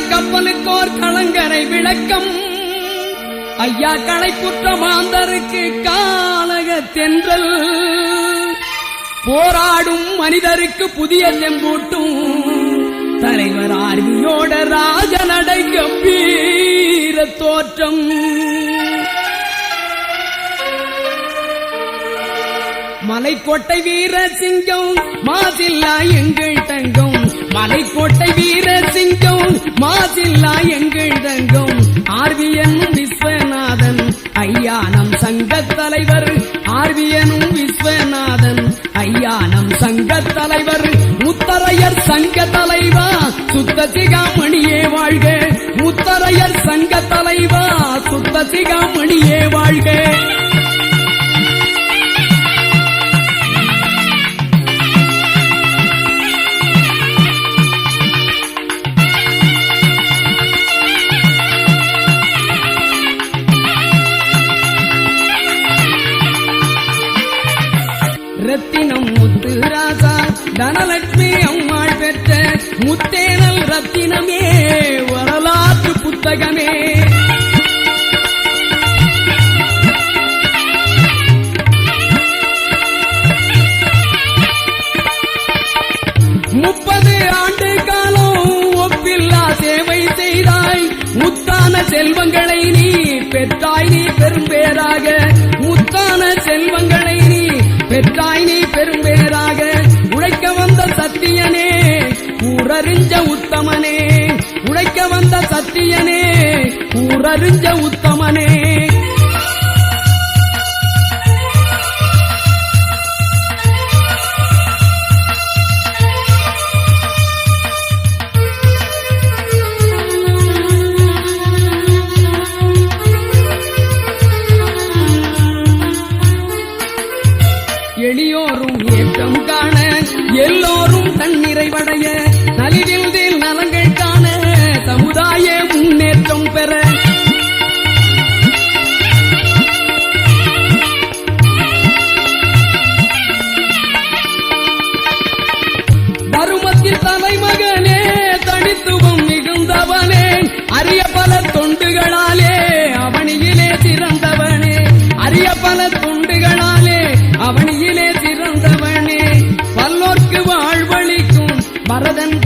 கப்பலுக்கோர் கலங்கரை விளக்கம். ஐயா களைப்புற்ற மாந்தருக்கு காலக தென்றல். போராடும் மனிதருக்கு புதிய தெம்பூட்டும் தலைவர் ஆர்வியோட ராஜநடை கம்பீர தோற்றம். மலைக்கோட்டை வீர சிங்கம் மாதில்லா எங்கள் தங்கம். மலைக்கோட்டை வீர மாசில்லா எங்கள் தங்கம் ஆர்வியனும் விஸ்வநாதன். ஐயா நம் சங்க தலைவர் ஆர்வியனும் விஸ்வநாதன். ஐயா நம் சங்க தலைவர் முத்தரையர் சங்க தலைவா. சுத்த சிகாமணியே வாழ்க முத்தரையர் சங்க தலைவா. சுத்த சிகாமணியே வாழ்க. ரத்தினம் ராசா தனலட்சுமி அம்மாள் பெற்ற முத்தேனல் ரத்தினமே வரலாற்று புத்தகமே. முப்பது ஆண்டு காலம் ஒப்பில்லா சேவை செய்தாய் முத்தான செல்வங்களை நீ பெற்றாய் நீ பெரும்பேராக. ஊரறிஞ்ச உத்தமனே உழைக்க வந்த சத்தியனே ஊரறிஞ்ச உத்தமனே. எளியோரும் ஏற்றம் காண எல்லோரும் தன்னிறைவடைய நலிவில் நலங்கள் காண சமுதாய முன்னேற்றம் பெற. தருமத்தில் தலைமகனே தனித்துவம் மிகுந்தவனே அரிய பல தொண்டுகளாலே அவனியிலே சிறந்தவனே. அரிய பல தொண்டுகளாலே அவனியிலே சிறந்தவனே. பல்லோர்க்கு வாழ்வழிக்கும் பரதன்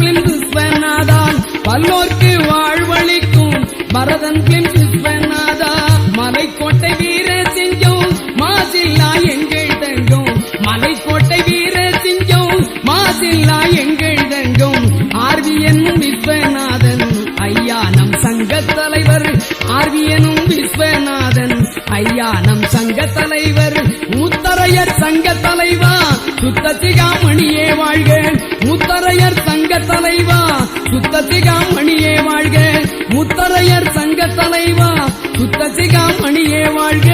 ஆர்வியனும் விஸ்வநாதன். ஐயா நம் சங்க தலைவர் முத்தரையர் சங்க தலைவா. சுத்த சிகாமணியே வாழ்க முத்தரையர் சங்க தலைவா. சுத்த சிகாமணியே வாழ்க முத்தரையர் சங்க தலைவா. சுத்த சிகாமணியே வாழ்க